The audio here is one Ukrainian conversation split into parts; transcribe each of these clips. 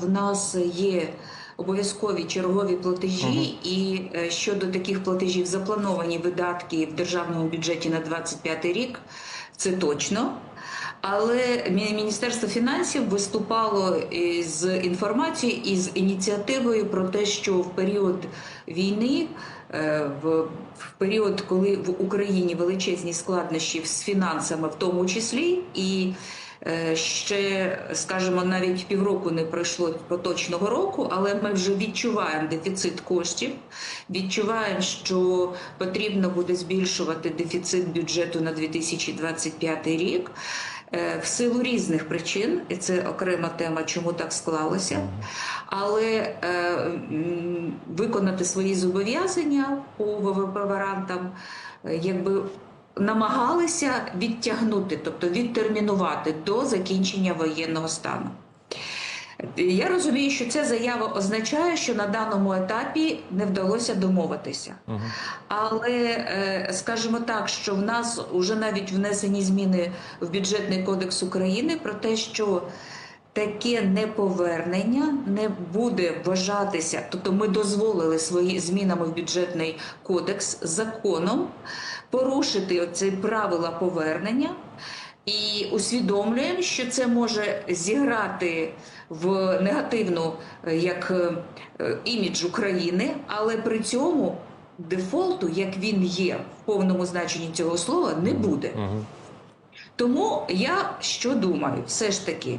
В нас є обов'язкові чергові платежі, і е, щодо таких платежів заплановані видатки в державному бюджеті на 25 рік. Це точно. Але Міністерство фінансів виступало е, з інформацією і з ініціативою про те, що в період війни, е, в, період, коли в Україні величезні складнощі з фінансами, в тому числі, і ще, скажімо, навіть півроку не пройшло поточного року, але ми вже відчуваємо дефіцит коштів, відчуваємо, що потрібно буде збільшувати дефіцит бюджету на 2025 рік. Е, В силу різних причин, і це окрема тема, чому так склалося, але е, виконати свої зобов'язання по ВВП варантам, е, якби намагалися відтягнути, тобто відтермінувати до закінчення воєнного стану. Я розумію, що ця заява означає, що на даному етапі не вдалося домовитися. Але е, скажімо так, що в нас вже навіть внесені зміни в бюджетний кодекс України про те, що таке неповернення не буде вважатися, тобто ми дозволили свої змінами в бюджетний кодекс законом порушити оці правила повернення. І усвідомлюємо, що це може зіграти в негативну е, як е, імідж України, але при цьому дефолту, як він є в повному значенні цього слова, не буде. Тому я що думаю, все ж таки.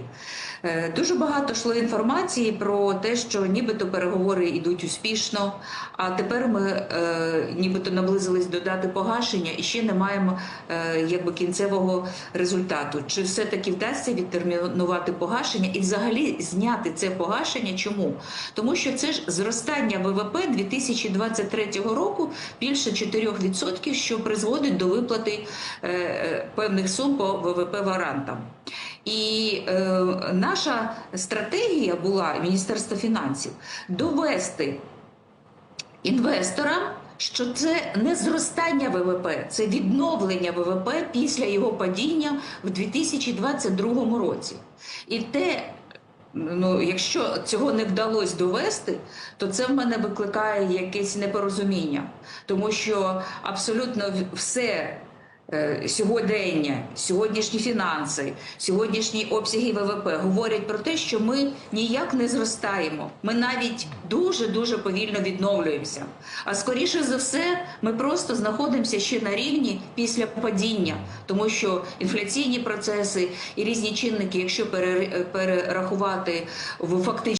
е, Дуже багато йшло інформації про те, що нібито переговори йдуть успішно, а тепер ми е, нібито наблизились до дати погашення і ще не маємо е, якби кінцевого результату. Чи все-таки вдасться відтермінувати погашення і взагалі зняти це погашення? Чому? Тому що це ж зростання ВВП 2023 року більше 4%, що призводить до виплати е, е, певних сум по ВВП варантам. І е, наша стратегія була Міністерства фінансів довести інвесторам, що це не зростання ВВП, це відновлення ВВП після його падіння в 2022 році. І те, ну, якщо цього не вдалося довести, то це в мене викликає якесь непорозуміння, тому що абсолютно все. Е, Сьогодення, сьогоднішні фінанси, сьогоднішні обсяги ВВП говорять про те, що ми ніяк не зростаємо. Ми навіть дуже дуже повільно відновлюємося. А скоріше за все, ми просто знаходимося ще на рівні після падіння, тому що інфляційні процеси і різні чинники, якщо перерахувати в фактично.